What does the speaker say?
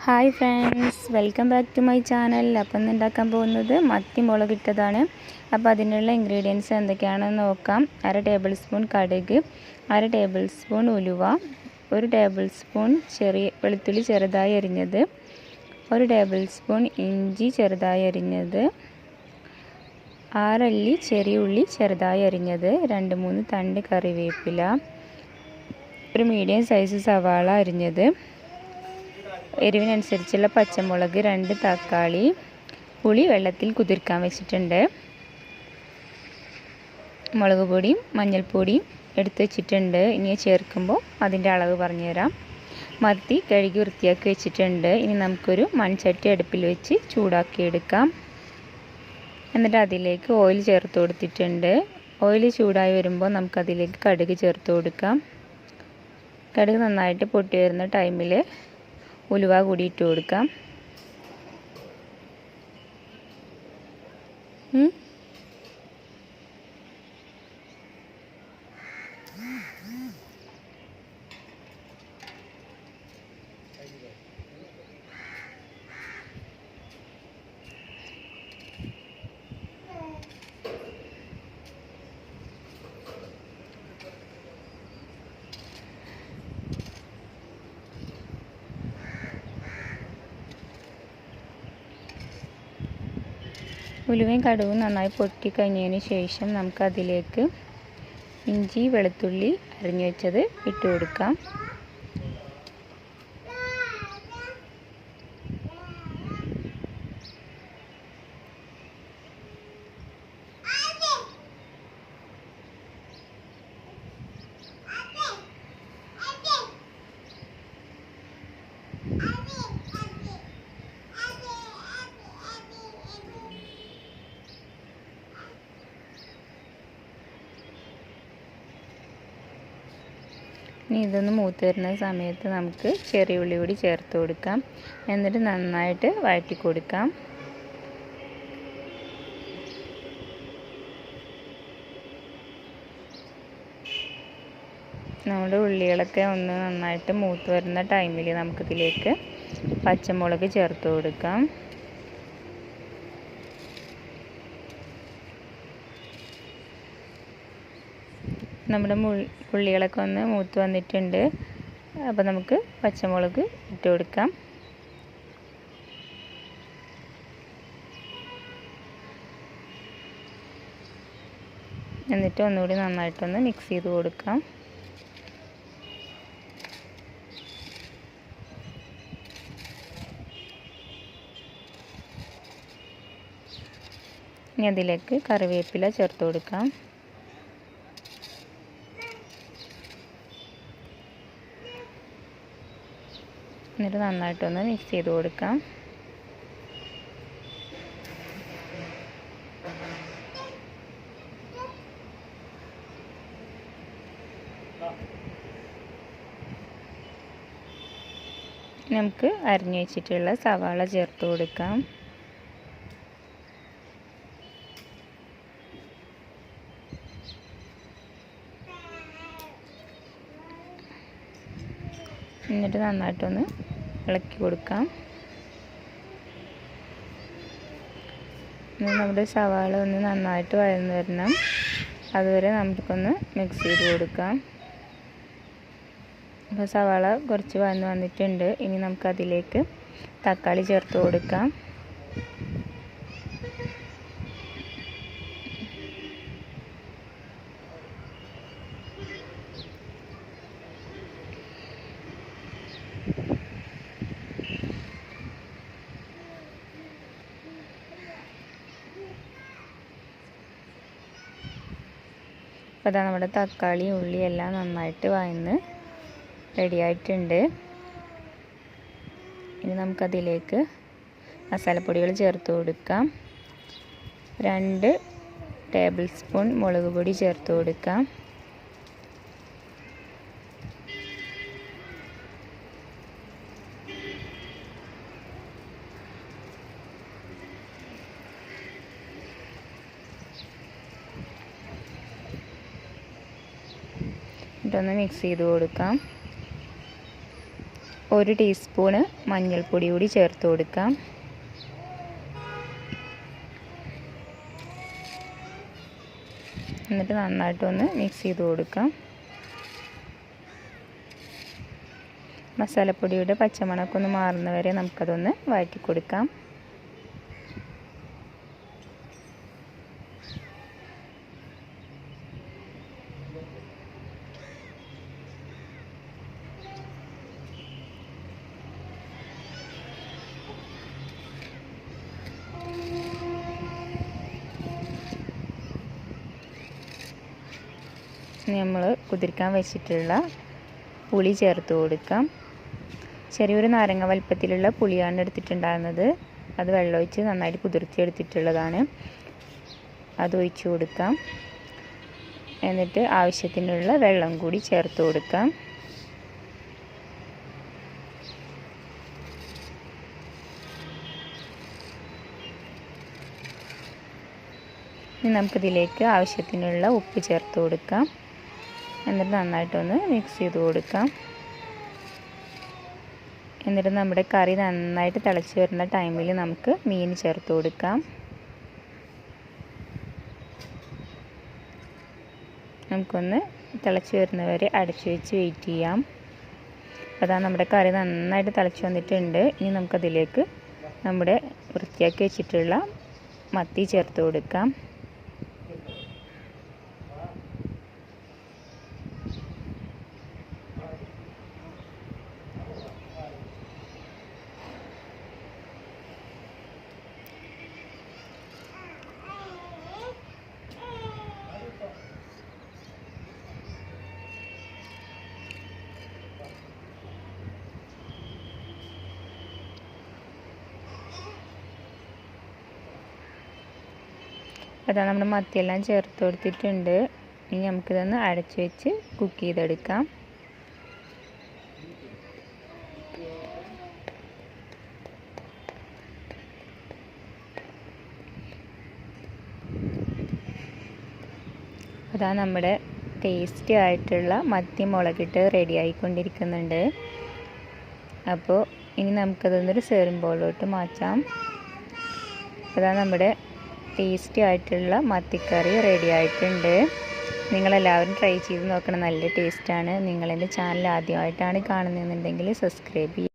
Hi friends welcome back to my channel appam ഇന്ന് ഉണ്ടാക്കാൻ പോകുന്നത് മത്തി മുളകിട്ടതാണ് അപ്പോൾ അതിനുള്ള ഇൻഗ്രീഡിയൻസ് എന്തൊക്കെയാണെന്ന് നോക്കാം. അര ടേബിൾ സ്പൂൺ കടുക് അര ടേബിൾ സ്പൂൺ ഉലുവ ഒരു ടേബിൾ സ്പൂൺ ചെറിയ വെളുത്തുള്ളി ചെറുതായി അരിഞ്ഞത് ഒരു ടേബിൾ സ്പൂൺ ഇഞ്ചി ചെറുതായി അരിഞ്ഞത് ആറല്ലി ചെറിയ ഉള്ളി ചെറുതായി അരിഞ്ഞത് രണ്ട് മൂന്ന് തണ്ട് കറിവേപ്പില ഒരു മീഡിയം സൈസ് സവാള അരിഞ്ഞത് എരിവിനനുസരിച്ചുള്ള പച്ചമുളക് രണ്ട് തക്കാളി പുളി വെള്ളത്തിൽ കുതിർക്കാൻ വെച്ചിട്ടുണ്ട്. മുളക് പൊടിയും മഞ്ഞൾപ്പൊടിയും എടുത്ത് വെച്ചിട്ടുണ്ട്. ഇനി ചേർക്കുമ്പോൾ അതിന്റെ അളവ് പറഞ്ഞുതരാം മത്തി കഴുകി വൃത്തിയാക്കി വെച്ചിട്ടുണ്ട്. ഇനി നമുക്കൊരു മൺചട്ടി അടുപ്പിൽ വെച്ച് ചൂടാക്കിയെടുക്കാം. എന്നിട്ട് അതിലേക്ക് ഓയിൽ ചേർത്ത് കൊടുത്തിട്ടുണ്ട്. ഓയിൽ ചൂടായി വരുമ്പോൾ നമുക്കതിലേക്ക് കടുക് ചേർത്ത് കൊടുക്കാം. കടുക് നന്നായിട്ട് പൊട്ടി വരുന്ന ടൈമിൽ ഉലുവ കൂടി ഇട്ട് കൊടുക്കാം ഉലുവയും കടുവും നന്നായി പൊട്ടി കഴിഞ്ഞതിന് ശേഷം നമുക്കതിലേക്ക് ഇഞ്ചി വെളുത്തുള്ളി അരിഞ്ഞു വെച്ചത് ഇട്ട് കൊടുക്കാം. ഇനി ഇതൊന്ന് മൂത്ത് വരുന്ന സമയത്ത് നമുക്ക് ചെറിയ ഉള്ളി കൂടി ചേർത്ത് കൊടുക്കാം. എന്നിട്ട് നന്നായിട്ട് വഴറ്റി കൊടുക്കാം. നമ്മുടെ ഉള്ളികളൊക്കെ ഒന്ന് നന്നായിട്ട് മൂത്ത് വരുന്ന ടൈമിൽ നമുക്കിതിലേക്ക് പച്ചമുളക് ചേർത്ത് കൊടുക്കാം. നമ്മുടെ ഉള്ളികളൊക്കെ ഒന്ന് മൂത്ത് വന്നിട്ടുണ്ട്. അപ്പോൾ നമുക്ക് പച്ചമുളക് ഇട്ട് കൊടുക്കാം. എന്നിട്ട് ഒന്നുകൂടി നന്നായിട്ടൊന്ന് മിക്സ് ചെയ്ത് കൊടുക്കാം. ഇനി അതിലേക്ക് കറിവേപ്പില ചേർത്ത് കൊടുക്കാം. എന്നിട്ട് നന്നായിട്ടൊന്ന് മിക്സ് ചെയ്ത് കൊടുക്കാം. നമുക്ക് അരിഞ്ഞു വെച്ചിട്ടുള്ള സവാള ചേർത്ത് കൊടുക്കാം. എന്നിട്ട് നന്നായിട്ടൊന്ന് ഇളക്കി കൊടുക്കാം. ഇനി നമ്മുടെ സവാള ഒന്ന് നന്നായിട്ട് വഴന്ന് വരണം. അതുവരെ നമുക്കൊന്ന് മിക്സ് ചെയ്ത് കൊടുക്കാം. അപ്പോൾ സവാള കുറച്ച് വഴന്ന് വന്നിട്ടുണ്ട്. ഇനി നമുക്കതിലേക്ക് തക്കാളി ചേർത്ത് കൊടുക്കാം. അപ്പോൾ അതാ നമ്മുടെ തക്കാളി ഉള്ളി എല്ലാം നന്നായിട്ട് വഴന്ന് റെഡിയായിട്ടുണ്ട് ഇനി നമുക്കതിലേക്ക് മസാലപ്പൊടികൾ ചേർത്ത് കൊടുക്കാം. രണ്ട് ടേബിൾ സ്പൂൺ മുളക് പൊടി ചേർത്ത് കൊടുക്കാം. എന്നിട്ടൊന്ന് മിക്സ് ചെയ്ത് കൊടുക്കാം. ഒരു ടീസ്പൂണ് മഞ്ഞൾപ്പൊടി കൂടി ചേർത്ത് കൊടുക്കാം. എന്നിട്ട് നന്നായിട്ടൊന്ന് മിക്സ് ചെയ്ത് കൊടുക്കാം. മസാലപ്പൊടിയുടെ പച്ചമണക്കൊന്ന് മാറുന്നവരെ നമുക്കതൊന്ന് വഴറ്റി കൊടുക്കാം നമ്മൾ കുതിർക്കാൻ വെച്ചിട്ടുള്ള പുളി ചേർത്ത് കൊടുക്കാം. ചെറിയൊരു നാരങ്ങ വലുപ്പത്തിലുള്ള പുളിയാണ് എടുത്തിട്ടുണ്ടായിരുന്നത്. അത് വെള്ളമൊഴിച്ച് നന്നായിട്ട് കുതിർത്തിയെടുത്തിട്ടുള്ളതാണ് അത് ഒഴിച്ചു കൊടുക്കാം. എന്നിട്ട് ആവശ്യത്തിനുള്ള വെള്ളം കൂടി ചേർത്ത് കൊടുക്കാം. ഇനി നമുക്കിതിലേക്ക് ആവശ്യത്തിനുള്ള ഉപ്പ് ചേർത്ത് കൊടുക്കാം. എന്നിട്ട് നന്നായിട്ടൊന്ന് മിക്സ് ചെയ്ത് കൊടുക്കാം. എന്നിട്ട് നമ്മുടെ കറി നന്നായിട്ട് തിളച്ച് വരുന്ന ടൈമിൽ നമുക്ക് മീൻ ചേർത്ത് കൊടുക്കാം. നമുക്കൊന്ന് തിളച്ച് വരുന്നവരെ അടച്ചു വെച്ച് വെയിറ്റ് ചെയ്യാം. അതാ നമ്മുടെ കറി നന്നായിട്ട് തിളച്ച് വന്നിട്ടുണ്ട്. ഇനി നമുക്കതിലേക്ക് നമ്മുടെ വൃത്തിയാക്കി വെച്ചിട്ടുള്ള മത്തി ചേർത്ത് കൊടുക്കാം. അതാ നമ്മുടെ മത്തിയെല്ലാം ചേർത്ത് കൊടുത്തിട്ടുണ്ട്. ഇനി നമുക്കിതൊന്ന് അടച്ചു വെച്ച് കുക്ക് ചെയ്തെടുക്കാം. അതാ നമ്മുടെ ടേസ്റ്റി ആയിട്ടുള്ള മത്തി മുളകിട്ട് റെഡി ആയിക്കൊണ്ടിരിക്കുന്നുണ്ട്. അപ്പോൾ ഇനി നമുക്കതൊന്നൊരു സെർവിങ് ബോളിലോട്ട് മാറ്റാം. അതാ നമ്മുടെ ടേസ്റ്റി ആയിട്ടുള്ള മത്തിക്കറി റെഡി ആയിട്ടുണ്ട്. നിങ്ങളെല്ലാവരും ട്രൈ ചെയ്ത് നോക്കണം. നല്ല ടേസ്റ്റാണ് നിങ്ങളെന്റെ ചാനൽ ആദ്യമായിട്ടാണ് കാണുന്നതെന്നുണ്ടെങ്കിൽ സബ്സ്ക്രൈബ് ചെയ്യുക